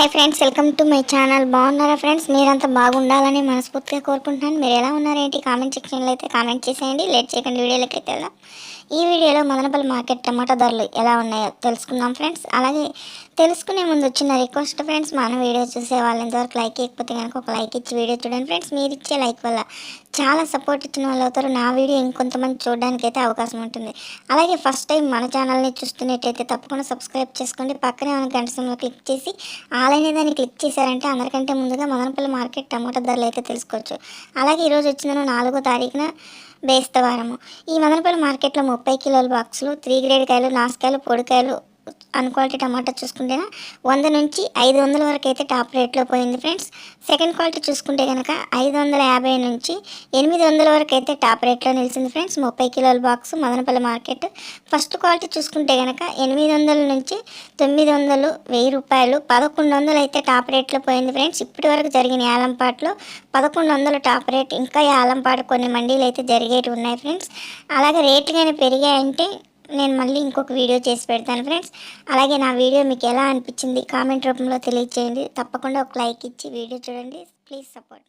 Hi friends welcome to my channel. బాగున్నారా friends? మీరంతా బాగుండాలని మనస్ఫూర్తిగా కోరుకుంటున్నాను. మీరు ఎలా ఉన్నారేంటి? కామెంట్ సెక్షన్లో అయితే కామెంట్ చేసేయండి. లేట్ చేయకండి వీడియోలోకి అయితే వెళ్దాం. ఈ వీడియోలో మదనపల్లి మార్కెట్ టమాటా ధరలు ఎలా ఉన్నాయో తెలుసుకుందాం ఫ్రెండ్స్. అలాగే తెలుసుకునే ముందు వచ్చిన రిక్వెస్ట్ ఫ్రెండ్స్ మన వీడియో చూసే వాళ్ళు ఎంతవరకు లైక్ ఇవ్వకపోతే కనుక ఒక లైక్ ఇచ్చి వీడియో చూడండి ఫ్రెండ్స్. మీరు ఇచ్చే లైక్ వల్ల చాలా సపోర్ట్ ఇచ్చిన వాళ్ళు అవుతారు. నా వీడియో ఇంకొంతమంది చూడడానికి అయితే అవకాశం ఉంటుంది. అలాగే ఫస్ట్ టైం మన ఛానల్ని చూస్తున్నట్టయితే తప్పకుండా సబ్స్క్రైబ్ చేసుకోండి. పక్కనే ఉన్న గంట సింబల్ క్లిక్ చేసి ఆల్ అనే దాన్ని క్లిక్ చేశారంటే అందరికంటే ముందుగా మదనపల్లి మార్కెట్ టమాటా ధరలు అయితే తెలుసుకోవచ్చు. అలాగే ఈరోజు వచ్చిన నాలుగో తారీఖున బేస్తవారము. ఈ మదనపల్లి మార్కెట్లో ముప్పై కిలోల బాక్సులు త్రీ గ్రేడ్ కాయలు నాసుకాయలు పొడికాయలు అన్క్వాలిటీ టమాటా చూసుకుంటే వంద నుంచి ఐదు వందల వరకు అయితే టాప్ రేట్లో పోయింది ఫ్రెండ్స్. సెకండ్ క్వాలిటీ చూసుకుంటే కనుక ఐదు వందల యాభై నుంచి ఎనిమిది వందల వరకు అయితే టాప్ రేట్లో నిలిచింది ఫ్రెండ్స్. ముప్పై కిలోల box Madanapalle market. First quality చూసుకుంటే కనుక ఎనిమిది వందల నుంచి తొమ్మిది వందలు వెయ్యి రూపాయలు పదకొండు వందలు అయితే టాప్ రేట్లో పోయింది ఫ్రెండ్స్. ఇప్పటి వరకు జరిగిన యాలంపాట్లో పదకొండు వందల టాప్ రేట్ ఇంకా యాలంపాట కొన్ని మండీలు అయితే జరిగేవి ఉన్నాయి ఫ్రెండ్స్. అలాగే రేట్లు కానీ పెరిగాయంటే నేను మళ్ళీ ఇంకొక వీడియో చేసి పెడతాను ఫ్రెండ్స్ అలాగే నా వీడియో మీకు ఎలా అనిపించింది కామెంట్ రూపంలో తెలియచేయండి. తప్పకుండా ఒక లైక్ ఇచ్చి వీడియో చూడండి. Please support